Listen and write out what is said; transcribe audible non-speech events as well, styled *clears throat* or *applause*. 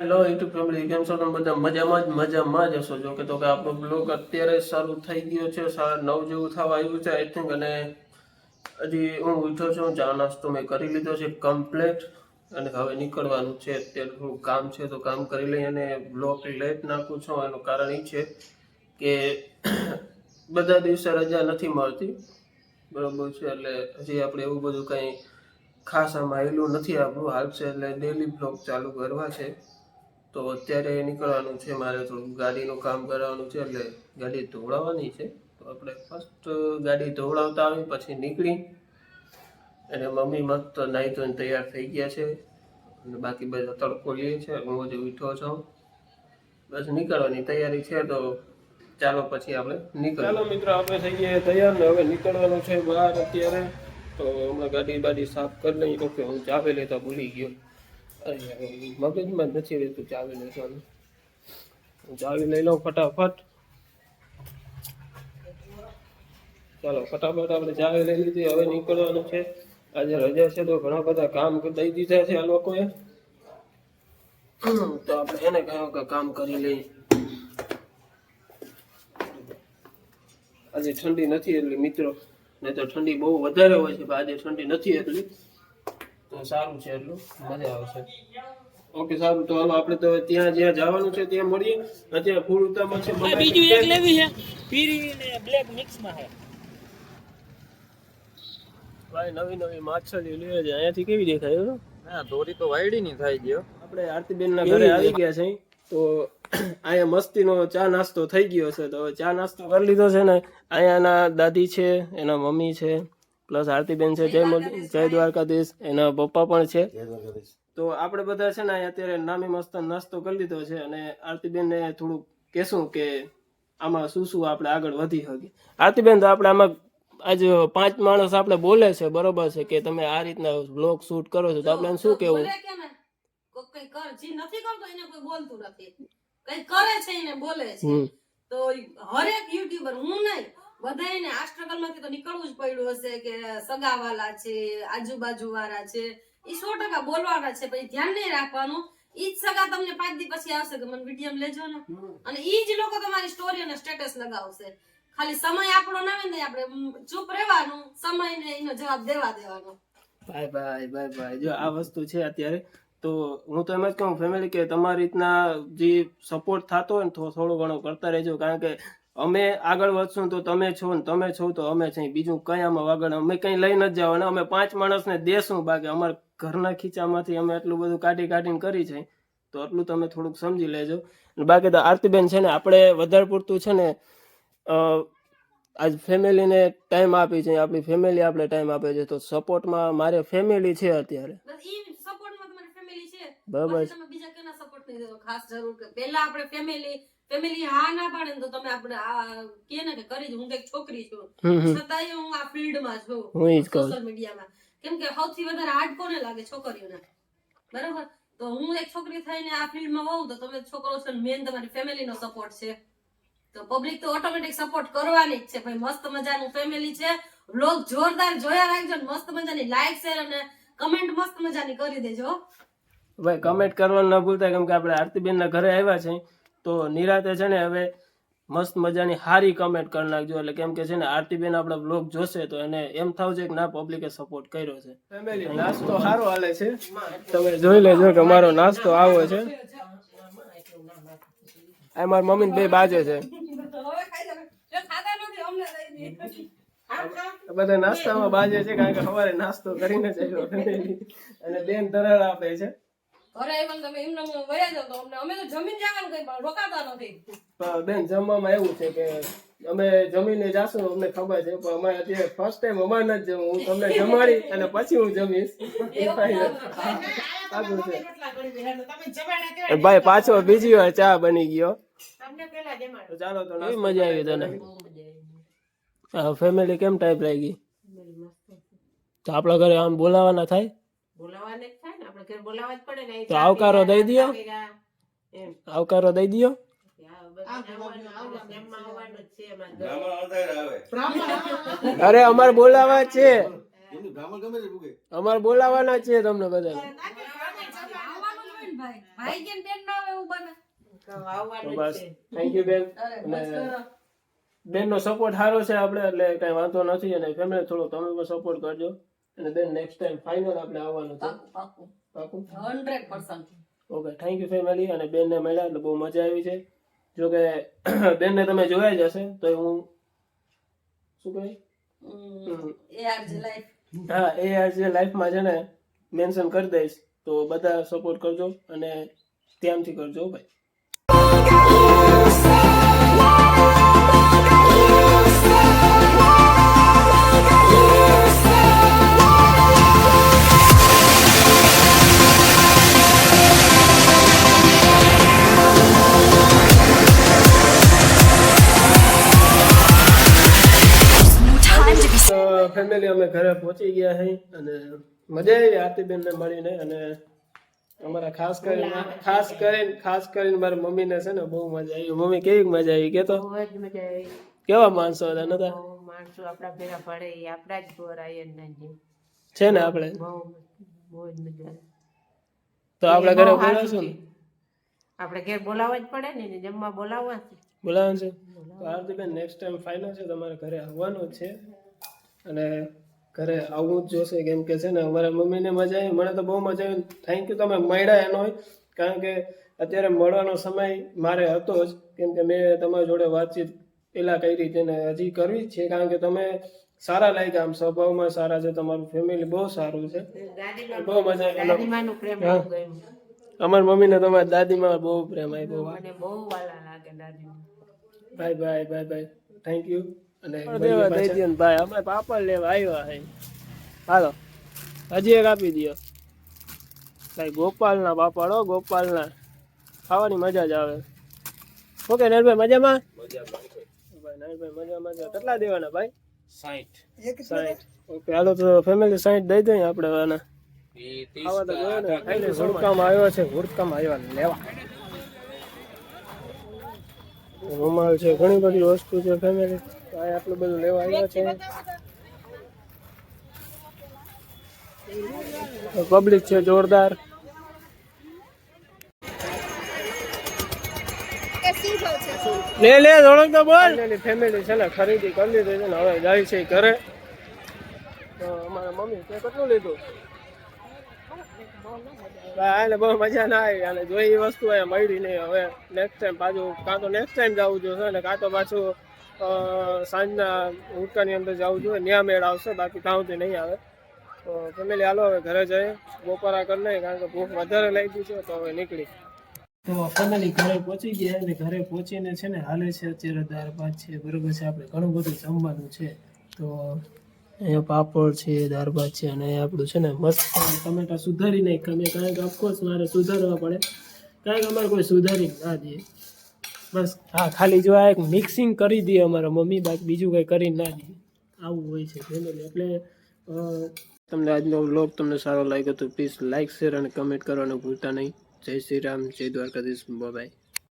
Hello YouTube family કેમ છો? તમે બધા મજામાં જ? મજામાં જ હશો. જો કે તો કે આપણો બ્લોગ અત્યારે શરૂ થઈ ગયો છે, સાડા નવ જેવું થવા આવ્યું છે આઈ થિંક અને હજી હું ઉઠ્યો છું, ચા નાસ્તો મેં કરી લીધો છે કમ્પ્લેટ અને હવે નીકળવાનું છે, અત્યારે થોડું કામ છે, તો કામ કરી લઈ અને બ્લોગ લેટ નાખું છું. એનું કારણ એ છે કે *coughs* બધા દિવસે રજા નથી મળતી. બરાબર છે, એટલે હજી આપણે એવું બધું કંઈ ખાસ આમાં આવેલું નથી આપણું. હાલ છે, એટલે ડેલી બ્લોગ ચાલુ કરવા છે. તો અત્યારે નીકળવાનું છે મારે થોડું ગાડીનું કામ કરાવવાનું છે, એટલે ગાડી ધોવડાવવાની છે. તો આપણે ફર્સ્ટ ગાડી ધોવડાવતા આવી પછી નીકળી. અને મમ્મી મસ્ત નાહી ધોઈને તૈયાર થઈ ગયા છે. અને બાકી બધા તડકો લે છે, હું હજુ ઉઠ્યો છું. બસ નીકળવાની તૈયારી છે, તો ચાલો પછી આપણે નીકળ ચાલો મિત્રો, આપણે થઈ ગયા તૈયાર ને હવે નીકળવાનું છે બહાર અત્યારે. તો હમણાં ગાડી બાડી સાફ કરી લઈએ ઓકે હું ચાવી લેતા ભૂલી ગયો. મગજમાં નથી રહેતું ચાવી લેવાનું ચાવી લઈ લઉં ફટાફટ. ચાલો, ફટાફટ આપણે ચાવી લઈ લીધી. હવે નીકળવાનું છે. આજે રજા છે તો ઘણા બધા કામ દઈ દીધા છે આ લોકોએ. તો આપણે એને કહ્યું કે કામ કરી લઈએ. આજે ઠંડી નથી એટલે, મિત્રો. નહીં તો ઠંડી બહુ વધારે હોય છે આજે ઠંડી નથી એટલી. સારું છે એટલું. મજા આવશે ઓકે સારું. તો હવે આપણે તો ત્યાં જ્યાં જવાનું છે ત્યાં મળીએ. અત્યારે ફૂલ ઉતામાં છે બીજું એક લેવી છે. પીરી ને બ્લેક મિક્સમાં છે. ભાઈ નવી નવી માછલી લે છે. અહીંયાથી કેવી દેખાય હો? ના દોરી તો વાયડી ની થાય ગયો. આપણે આરતીબેન ના ઘરે આવી ગયા છે. તો *clears throat* અહીંયા મસ્તીનો ચા નાસ્તો થઈ ગયો છે. તો હવે ચા નાસ્તો કરી લીધો છે ને. અહીંયાના દાદી છે એના મમ્મી છે. પ્લસ આરતીબેન છે જય જય દ્વારકાધીશ. એના પપ્પા પણ છે. તો આપણે બધા છે ને અત્યારે નામી મસ્ત નાસ્તો કરી લીધો છે અને આરતીબેનને થોડુંક કહેશું કે આમાં શું શું આપણે આગળ વધી શકીએ આરતીબેન તો આપણે આમાં આજ પાંચ માણસ આપણે બોલે છે બરોબર છે કે તમે આ રીતના બ્લોગ શૂટ કરો છો? તો આપણે શું કેવું? કોઈ કઈ કર જે નથી કરતો એને કોઈ બોલતું નથી. કઈ કરે છે એને બોલે છે. તો હરેક યુટ્યુબર હું નહીં બધાને આ સ્ટ્રગલમાંથી તો નીકળવું જ પડ્યું હશે કે સગાવાલા છે આજુબાજુ વાળા છે એ સો ટકા બોલવાના છે પછી ધ્યાન નહીં રાખવાનું. ઈ જ સગા તમને પાંચ દી પછી આવશે કે મને વીડિયો લેજો ને અને ઈ જ લોકો તમારી સ્ટોરી અને સ્ટેટસ લગાવશે. ખાલી સમય આપણો ના આવે ને આપણે ચૂપ રહેવાનું સમય ને એનો જવાબ દેવા દેવાનો. બાય બાય બાય બાય જો આ વસ્તુ છે અત્યારે તો હું તો એમ જ કહું ફેમિલી કે તમારી રીતના જે સપોર્ટ થતો હોય ને થોડો ઘણો કરતા રહેજો કારણ કે અમે આગળ વધશું તો તમે છો ને તમે છો તો અમે છે બીજું કઈ આમાં વગર અમે કઈ લઈ નથી જવાના. અમે પાંચ માણસને દેશું બાકી અમારા ઘરના ખીચામાંથી અમે એટલું બધું કાઢી કાઢીને કરી છે. તો એટલું તમે થોડુંક સમજી લેજો. બાકી તો આરતીબેન છે ને આપણે વધારે પૂરતું છે ને આજ ફેમિલીને ટાઈમ આપી છે. આપણી ફેમિલી આપણે ટાઈમ આપે છે. તો સપોર્ટમાં મારે ફેમિલી છે અત્યારે. બરાબર. બીજા કેના સપોર્ટ નહીં ખાસ જરૂર પહેલા આપણે ફેમિલી ફેમિલી હા ના પાડે તો તમે આપણે કે ને કે કરી હું એક છોકરી છું. છતાંય હું આ ફિલ્ડમાં છું સોશિયલ મીડિયામાં કેમ કે સૌથી વધારે હાર્ડ કોને લાગે? છોકરીઓને. બરાબર? તો હું એક છોકરી થઈને આ ફિલ્ડમાં હોઉં તો તમે છોકરો છો મેન તમારી ફેમિલીનો સપોર્ટ છે. તો પબ્લિક તો ઓટોમેટિક સપોર્ટ કરવાની જ છે. ભાઈ મસ્ત મજાનું ફેમિલી છે. વ્લોગ જોરદાર જોયા રાખજો ને મસ્ત મજાની લાઈક શેર અને કમેન્ટ મસ્ત મજાની કરી દેજો ભાઈ કમેન્ટ કરવાનું ન ભૂલતા કેમ કે આપણે આરતીબેનના ઘરે આવ્યા છે તો નિરાતે છે ને હવે મસ્ત મજાની સારી કમેન્ટ કરી નાખજો. એટલે કેમ કે છે ને આરતીબેન આપણા બ્લોગ જોશે તો એને એમ થાવ કે ના પબ્લિકે સપોર્ટ કર્યો છે. ફેમિલી નાસ્તો સારો હાલે છે. તમે જોઈ લેજો કે અમારો નાસ્તો આવો છે. આ મારી મમ્મી બે બાજે છે. બધા નાસ્તામાં બાજે છે કારણ કે સવારે નાસ્તો કરીને જ આવ્યો. family. અને બેન તરાળ આપે છે. ઘરે આવીને તમે એમને વયા જાવ તો અમને અમે તો જમીન જવાનું કઈ રોકાતા નથી. બેન જમવામાં એવું છે કે અમે જમીને જાશું અમને ખબર છે પણ અમારે અત્યારે ફર્સ્ટ ટાઈમ અમારે નથી જમવું. હું તમને જમાડી અને પછી હું જમીશ. ભાઈ પાછો બીજી વાર ચા બની ગયો. ચાલો તો મજા આવી તને? ફેમિલી કેમ ટાઈપ લાગી? તો આપણા ઘરે આમ બોલાવાના થાય? બોલાવાને. તો આવકારો દઈ દો આવકારો દઈ એમાં *laughs* અરે અમારે બોલાવા છે. અમારે બોલાવાના છે તમને બધા ને બેન ના બને. બસ. થેન્ક યુ બેન. બસ બેનનો સપોર્ટ સારો છે આપણે એટલે કઈ વાંધો નથી. અને ફેમિલી થોડો તમે પણ સપોર્ટ કરજો. અને બેન નેક્સ્ટ ટાઈમ ફાઇનલ આપણે આવવાનું છે. પાકું hundred percent. Okay thank you family અને બેનને મળ્યા એટલે બહુ મજા આવી છે. જો કે *clears throat* બેનને તમે જોયા જ હશે તો હું શું કહે? એ લાઈફ હા એ આજે લાઈફમાં છે ને મેન્શન કરી દઈશ તો બધા સપોર્ટ કરજો અને ધ્યાનથી કરજો ભાઈ. ફેમિલી અમે ઘરે પહોંચી ગયા છે અને મજા આવી આરતીબેન ને મળીને અને અમારા ખાસ કરીને ખાસ કરીને ખાસ કરીને મારી મમ્મીને છે ને બહુ મજા આવી. મમ્મી કેવી મજા આવી કે તો બહુ જ મજા આવી. કેવા માણસો હતા નતા? માણસો આપણા ભેગા પડે આપણા જ આયન છે ને આપણે? બહુ બહુ જ મજા તો આપણે ઘરે બોલાવશું ને? આપણે ઘેર બોલાવવા જ પડે ને જમવા બોલાવવા બોલાવવાનું છે? તો આરતીબેન નેક્સ્ટ ટાઈમ ફાઇનલ છે તમારે ઘરે આવવાનું છે. અને ઘરે આવવું જ જોશે કેમ કે છે ને અમારા મમ્મીને મજા આવી. મને તો બહુ મજા આવી. થેન્ક યુ તમે મળ્યા એનો કારણ કે અત્યારે મળવાનો સમય મારે હતો જ. કેમ કે મેં તમારી જોડે વાતચીત પેલા કરી ને હજી કરવી જ છે. કારણ કે તમે સારા લાગ્યા આમ સ્વભાવમાં સારા છે. તમારું ફેમિલી બહુ સારું છે. બહુ મજા આવી. અમારી મમ્મીને તમારી દાદીમાં બહુ પ્રેમ આવ્યો bye bye bye bye thank you અને દેવા દઈ દો ને ભાઈ અમે પાપડ લેવા આવ્યા હે. હાલો હજી એક આપી દો ભાઈ ગોપાલના પાપડ હો ગોપાલના. ખાવાની મજા જ આવે. ઓકે નરભાઈ મજામાં? નરભાઈ મજામાં છે. કેટલા દેવાના ભાઈ? સાઠ ઓકે હાલો તો ફેમિલી સાઠ દઈ દઈએ આપણે આના. ખાવા તો જોઈએ ને ખાઈને હુડકામાં આવ્યો છે હુડકામાં આવ્યા લેવા. રૂમાલ છે ઘણી બધી વસ્તુ છે ફેમિલી આ આટલું બધું લેવા આવ્યા છે. પબ્લિક છે જોરદાર. લે લે થોડોક તો બોલ ફેમિલી છે ને, ખરીદી કરી લીધી છે ને, હવે જાય છે ઘરે. તો અમારા મમ્મી તે કેટલું લીધું? આને બહુ મજા ના આવી. અને જોઈ એ વસ્તુ અહીંયા મળી નહીં, હવે નેક્સ્ટ ટાઈમ પાછું કાં તો નેક્સ્ટ ટાઈમ જવું જોશે ને, કાં તો પાછું સાંજના ઉડકાની અંદર જવું જોઈએ. ન્યા મેળ આવશે, બાકી ત્યાં નહીં આવે. તો ફેમિલી, હાલો, હવે ઘરે જઈએ. બપોરા કરી નહીં કારણ કે ભૂખ વધારે લાગી છે, તો હવે નીકળી તો ફેમિલી ઘરે પહોંચી ગયા અને ઘરે પહોંચીને છે ને હાલે છે અત્યારે દાળ ભાત છે, બરોબર છે. આપણે ઘણું બધું જમવાનું છે. તો અહીંયા પાપડ છે દાળ ભાત છે અને આપણું છે ને મસ્ત ટમેટા સુધારી નાખ્યા મેં કારણ કે ઓફકોર્સ મારે સુધારવા પડે. કારણ કે અમારે કોઈ સુધારી ના દે. બસ, હા, ખાલી જો આ એક મિક્સિંગ કરી દઈએ અમારા મમ્મી, બાકી બીજું કંઈ કરી ના દે. આવું હોય છે ફેમિલી એટલે તમને આજનો વ્લોગ તમને સારો લાગ્યો તો પ્લીઝ લાઇક શેર અને કમેન્ટ કરવાનું ભૂલતા નહીં. જય શ્રી રામ, જય દ્વારકાધીશ બાય